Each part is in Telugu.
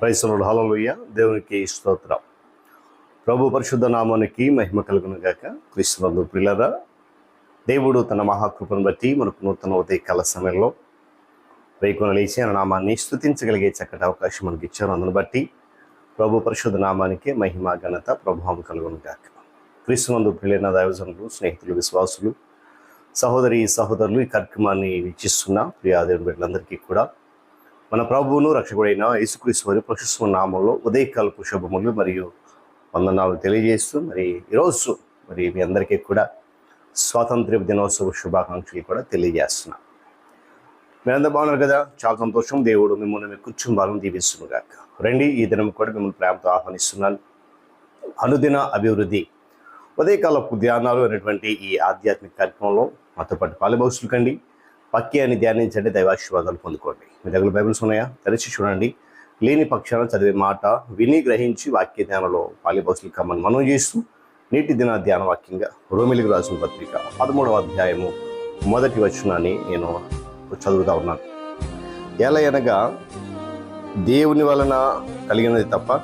క్రైస్తవుడు హలలుయ్య దేవునికి స్తోత్రం. ప్రభు పరిశుద్ధ నామానికి మహిమ కలుగును గాక. క్రీస్తునందు ప్రిలరా దేవుడు తన మహాకృపను బట్టి మనకు నూతన ఉదయకాల సమయంలో వైకున లేచి ఆయన నామాన్ని స్థుతించగలిగే చక్కటి అవకాశం మనకి ఇచ్చారు. అందును బట్టి ప్రభు పరిశుద్ధ నామానికి మహిమ ఘనత ప్రభావం కలుగును గాక. క్రీస్తునందు ప్రిలైన దైవజనులు స్నేహితులు విశ్వాసులు సహోదరి సహోదరులు ఈ కార్యక్రమాన్ని వీక్షిస్తున్న ప్రియాదేవుడు బిడ్డలందరికీ కూడా మన ప్రభువును రక్షకుడైన యేసుక్రీస్తు వారి ప్రశస్త నామంలో ఉదయకాలపు శుభములు మరియు వందనాలు తెలియజేస్తూ మరి ఈరోజు మరి మీ అందరికీ కూడా స్వాతంత్ర్య దినోత్సవ శుభాకాంక్షలు కూడా తెలియజేస్తున్నాం. మీరందరూ బాగున్నారు కదా? చాలా సంతోషం. దేవుడు మిమ్మల్ని మీ కుటుంబాలను దీవిస్తును రండి ఈ దినం కూడా మిమ్మల్ని ప్రేమతో ఆహ్వానిస్తున్నాను. అనుదిన అభివృద్ధి ఉదయకాలపు ధ్యానాలు అనేటువంటి ఈ ఆధ్యాత్మిక కార్యక్రమంలో మాతో పాటు పాలుబౌసులు కండి. వాక్యాన్ని ధ్యానించండి దైవాశీర్వాదాలు పొందుకోండి. మీ దగ్గర బైబిల్స్ ఉన్నాయా? తెరిచి చూడండి. లేని పక్షాన చదివే మాట విని గ్రహించి వాక్య ధ్యానంలో పాలిబౌసులు కమ్మని మనం చేస్తూ నీటి దిన ధ్యాన వాక్యంగా రోమిలికి రాసిన పత్రిక పదమూడవ అధ్యాయము మొదటి వచనాన్ని నేను చదువుతా ఉన్నాను. ఎలా అనగా దేవుని వలన కలిగినది తప్ప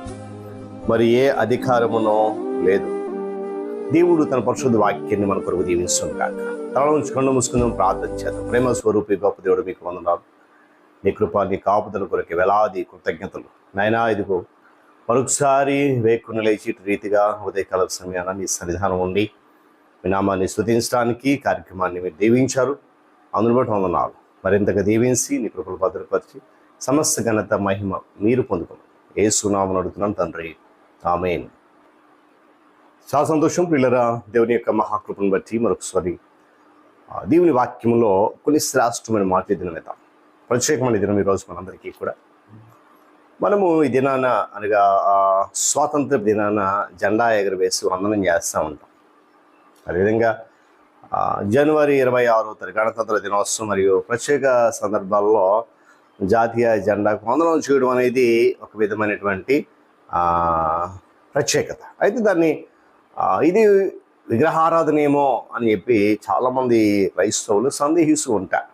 మరి ఏ అధికారమునో లేదు. దేవుడు తన పరిశుద్ధ వాక్యాన్ని మన కొరకు దీవిస్తుంది కాక తల నుంచి ముసుకుందాం ప్రార్థన చేద్దాం. ప్రేమ స్వరూపి గొప్ప దేవుడు మీకు వందనాలు. నీ కృప నీ కాపుదల కొరకు వేలాది కృతజ్ఞతలు. నాయనా ఇదిగో మరొకసారి వేకుని లేచి రీతిగా ఉదయకాల సమయాన నీ సన్నిధానం ఉండి మీ నామాన్ని కార్యక్రమాన్ని మీరు దీవించారు. అందును బట్టి వందనాలు. మరింతగా దీవించి నీ కృపలు భద్రపరిచి సమస్త ఘనత మహిమ మీరు పొందుకున్నారు. ఏ సునామను అడుగుతున్నాను తండ్రి. ఆమెన్. చాలా సంతోషం పిల్లరా దేవుని యొక్క మహాకృపను బట్టి మరొకసారి దేవుని వాక్యంలో కొన్ని శ్రేష్టమైన దినం ఇద్దాం ప్రత్యేకమైన దినం ఈరోజు మనందరికీ కూడా. మనము ఈ దినాన అనగా స్వాతంత్ర దినాన జెండా ఎగరవేసి వందనం చేస్తూ ఉంటాం. అదేవిధంగా జనవరి ఇరవై ఆరో తారీఖు గణతంత్ర దినోత్సవం మరియు ప్రత్యేక సందర్భాల్లో జాతీయ జెండాకు వందనం చేయడం అనేది ఒక విధమైనటువంటి ప్రత్యేకత. అయితే దాన్ని ఇది విగ్రహారాధనేమో అని చెప్పి చాలామంది క్రైస్తవులు సందేహిస్తూ ఉంటారు.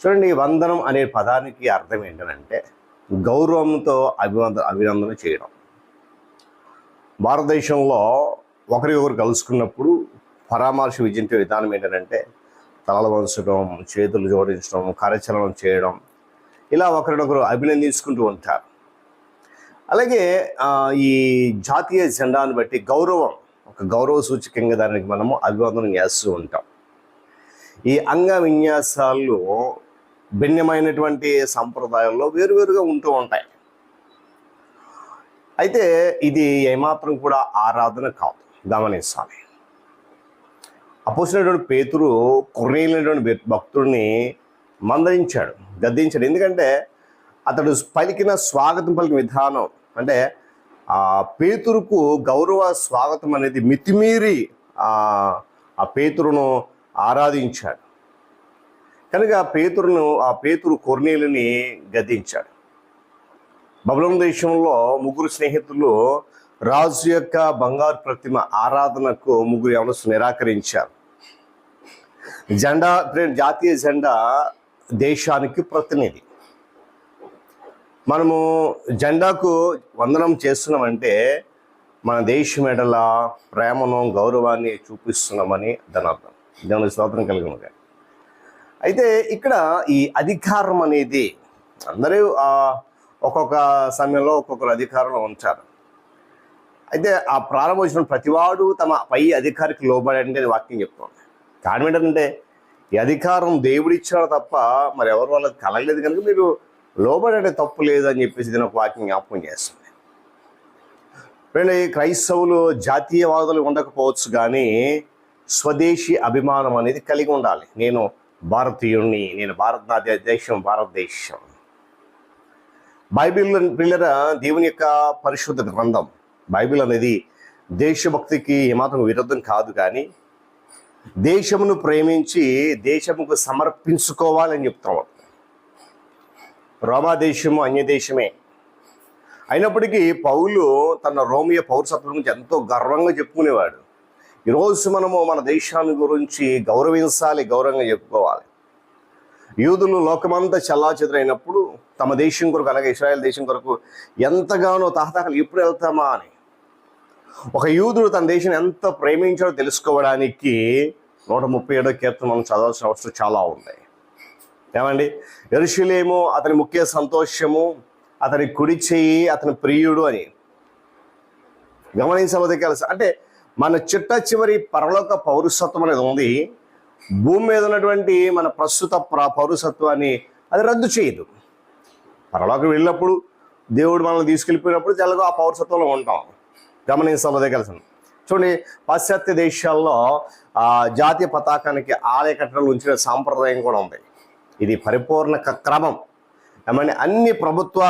చూడండి వందనం అనే పదానికి అర్థం ఏంటంటే గౌరవంతో అభివంద అభినందన చేయడం. భారతదేశంలో ఒకరికొకరు కలుసుకున్నప్పుడు పరామర్శ విజయించే విధానం ఏంటంటే తలలు వంచడం చేతులు జోడించడం కరచలనం చేయడం ఇలా ఒకరినొకరు అభినందించుకుంటూ ఉంటారు. అలాగే ఈ జాతీయ జెండాను బట్టి గౌరవం ఒక గౌరవ సూచకంగా దానికి మనము అభివందనం చేస్తూ ఉంటాం. ఈ అంగ విన్యాసాలు భిన్నమైనటువంటి సంప్రదాయాల్లో వేరువేరుగా ఉంటూ ఉంటాయి. అయితే ఇది ఏమాత్రం కూడా ఆరాధన కాదు. గమనించాలి అపోసినటువంటి పేతురు కొర్రేలినటువంటి భక్తుడిని మందరించాడు గద్దించాడు. ఎందుకంటే అతడు పలికిన స్వాగతం పలికిన విధానం అంటే పేతురుకు గౌరవ స్వాగతం అనేది మితిమీరి ఆ ఆ పేతురును ఆరాధించాడు. కనుక పేతురును ఆ పేతురు కొర్నీలని గదించాడు బబులం దేశంలో ముగ్గురు స్నేహితులు రాజు యొక్క బంగారు ప్రతిమ ఆరాధనకు ముగ్గురు ఎవరు నిరాకరించారు. జెండా జాతీయ జెండా దేశానికి ప్రతినిధి. మనము జెండాకు వందనం చేస్తున్నామంటే మన దేశం ఎడల ప్రేమను గౌరవాన్ని చూపిస్తున్నామని దాని అర్థం దాని స్తోత్రం కలిగి అయితే ఇక్కడ ఈ అధికారం అనేది అందరూ ఒక్కొక్క సమయంలో ఒక్కొక్కరు అధికారంలో ఉంటారు. అయితే ఆ ప్రారంభించిన ప్రతివాడు తమ పై అధికారికి లోబడంటే వాక్యం చెప్తుంది. కారణం ఏంటంటే ఈ అధికారం దేవుడిచ్చాడు తప్ప మరి ఎవరు వాళ్ళకి కలగలేదు కనుక మీరు లోబడే తప్పు లేదని చెప్పేసి దీని ఒక వాక్యం జ్ఞాపకం చేస్తుంది రెండు క్రైస్తవులు జాతీయవాదులు ఉండకపోవచ్చు కానీ స్వదేశీ అభిమానం అనేది కలిగి ఉండాలి. నేను భారతీయుణ్ణి నేను భారత నా దేశం భారతదేశం. బైబిల్ పిల్లల దేవుని యొక్క పరిశుద్ధ గ్రంథం. బైబిల్ అనేది దేశభక్తికి ఏమాత్రం విరుద్ధం కాదు కానీ దేశమును ప్రేమించి దేశముకు సమర్పించుకోవాలని చెప్తాం. రోమా దేశము అన్య దేశమే. అయినప్పటికీ పౌలు తన రోమియ పౌరసత్వం గురించి ఎంతో గర్వంగా చెప్పుకునేవాడు. ఈరోజు మనము మన దేశాన్ని గురించి గౌరవించాలి గౌరవంగా చెప్పుకోవాలి. యూదులు లోకమంతా చల్లాచెదురైనప్పుడు తమ దేశం కొరకు అలాగే ఇస్రాయల్ దేశం కొరకు ఎంతగానో తహతహలు ఎప్పుడు వెళ్తామా అని. ఒక యూదుడు తన దేశం ఎంత ప్రేమించాడో తెలుసుకోవడానికి నూట ముప్పై ఏడో కీర్తన మనం చదవాల్సిన అవసరం చాలా ఉన్నాయి ఏమండి? ఎరుషులేమో అతని ముఖ్య సంతోషము అతని కుడి చెయ్యి అతని ప్రియుడు అని. గమనించవద్దు కలిసి అంటే మన చిట్ట చివరి పరలోక పౌరసత్వం అనేది ఉంది. భూమి మీద ఉన్నటువంటి మన ప్రస్తుత పౌరసత్వాన్ని అది రద్దు చేయదు. పరలోకం వెళ్ళినప్పుడు దేవుడు మనల్ని తీసుకెళ్ళిపోయినప్పుడు తెల్లగా ఆ పౌరసత్వంలో ఉంటాం. గమనించవద్దే కలిసి. చూడండి పాశ్చాత్య దేశాల్లో జాతీయ పతాకానికి ఆలయ కట్టడాలు ఉంచిన సాంప్రదాయం కూడా ఉంది. ఇది పరిపూర్ణ క- క్రమం. ఏమంటే అన్ని ప్రభుత్వ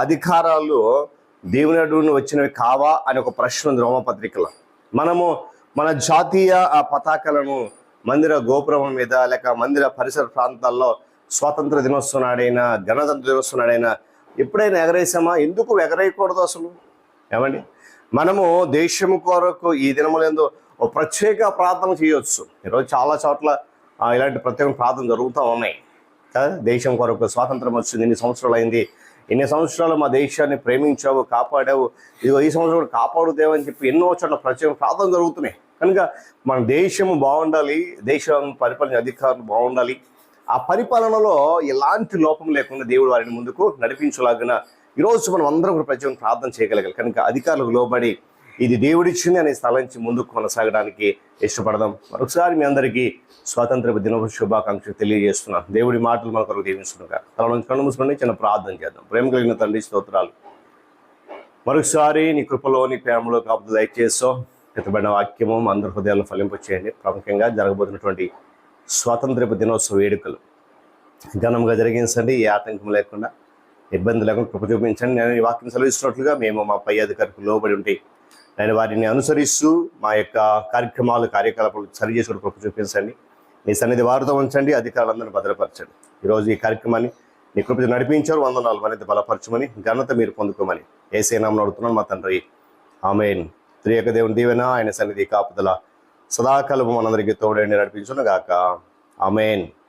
అధికారాలు దేవుని వచ్చినవి కావా అని ఒక ప్రశ్న ఉంది రోమపత్రికలో. మనము మన జాతీయ పతాకలను పతాకాలను మందిర గోపురం మీద లేక మందిర పరిసర ప్రాంతాల్లో స్వాతంత్ర దినోత్సవం నాడైనా గణతంత్ర దినోత్సవం నాడైనా ఎప్పుడైనా ఎగరేసామా? ఎందుకు ఎగరేయకూడదు అసలు? ఏమండి? మనము దేశం కొరకు ఈ దినములందు ఒక ప్రత్యేక ప్రార్థన చేయవచ్చు ఈరోజు చాలా చోట్ల ఇలాంటి ప్రత్యేక ప్రార్థన జరుగుతూ ఉన్నాయి. దేశం కొరకు స్వాతంత్రం వచ్చింది ఎన్ని సంవత్సరాలు అయింది. ఎన్ని సంవత్సరాలు మా దేశాన్ని ప్రేమించావు కాపాడావు. ఇదిగో ఈ సంవత్సరం కూడా కాపాడు దేవని చెప్పి ఎన్నో చోట్ల ప్రత్యేక ప్రార్థన జరుగుతున్నాయి. కనుక మన దేశము బాగుండాలి దేశం పరిపాలన అధికారులు బాగుండాలి. ఆ పరిపాలనలో ఎలాంటి లోపం లేకుండా దేవుడు వారిని ముందుకు నడిపించలాగిన ఈరోజు మనం అందరం కూడా ప్రత్యేక ప్రార్థన చేయగలగాలి. కనుక అధికారులకు లోబడి ఇది దేవుడిచ్చింది అనే స్థలం నుంచి ముందుకు కొనసాగడానికి ఇష్టపడదాం. మరొకసారి మీ అందరికీ స్వాతంత్ర దినోత్సవ శుభాకాంక్షలు తెలియజేస్తున్నాం దేవుడి మాటలు మన కొరకు దీవిస్తుండగా తల నుంచి కళ్ళు మూసుకొని చిన్న ప్రార్థన చేద్దాం. ప్రేమ కలిగిన తండ్రి స్తోత్రాలు. మరొకసారి నీ కృపలో నీ ప్రేమలో కాపుతూ దయచేసో ఎత్తబడిన వాక్యము అందరి హృదయాల్లో ఫలింపు చేయండి. ప్రాముఖ్యంగా జరగబోతున్నటువంటి స్వాతంత్రపు దినోత్సవ వేడుకలు. ఘనంగా జరిగించండి ఏ ఆటంకం లేకుండా ఇబ్బంది లేకుండా కృప చూపించండి. నేను ఈ వాక్యం సెలవిస్తున్నట్లుగా మేము మా పై అధికారికి లోబడి ఉంటే నేను వారిని అనుసరిస్తూ మా యొక్క కార్యక్రమాలు కార్యకలాపాలు సరి చేసుకుని కృప చూపించండి. మీ సన్నిధి వారితో ఉంచండి అధికారులందరినీ భద్రపరచండి. ఈరోజు ఈ కార్యక్రమాన్ని నీ కృప నడిపించారు వందనాలు మరింత బలపరచమని ఘనత మీరు పొందుకోమని. ఏసేనామని అడుగుతున్నాను మా తండ్రి. ఆమెన్. త్రియక దేవుని దీవెన ఆయన సన్నిధి కాపుదల సదాకాలము మనందరికీ తోడండి నడిపించును గాక ఆమెన్.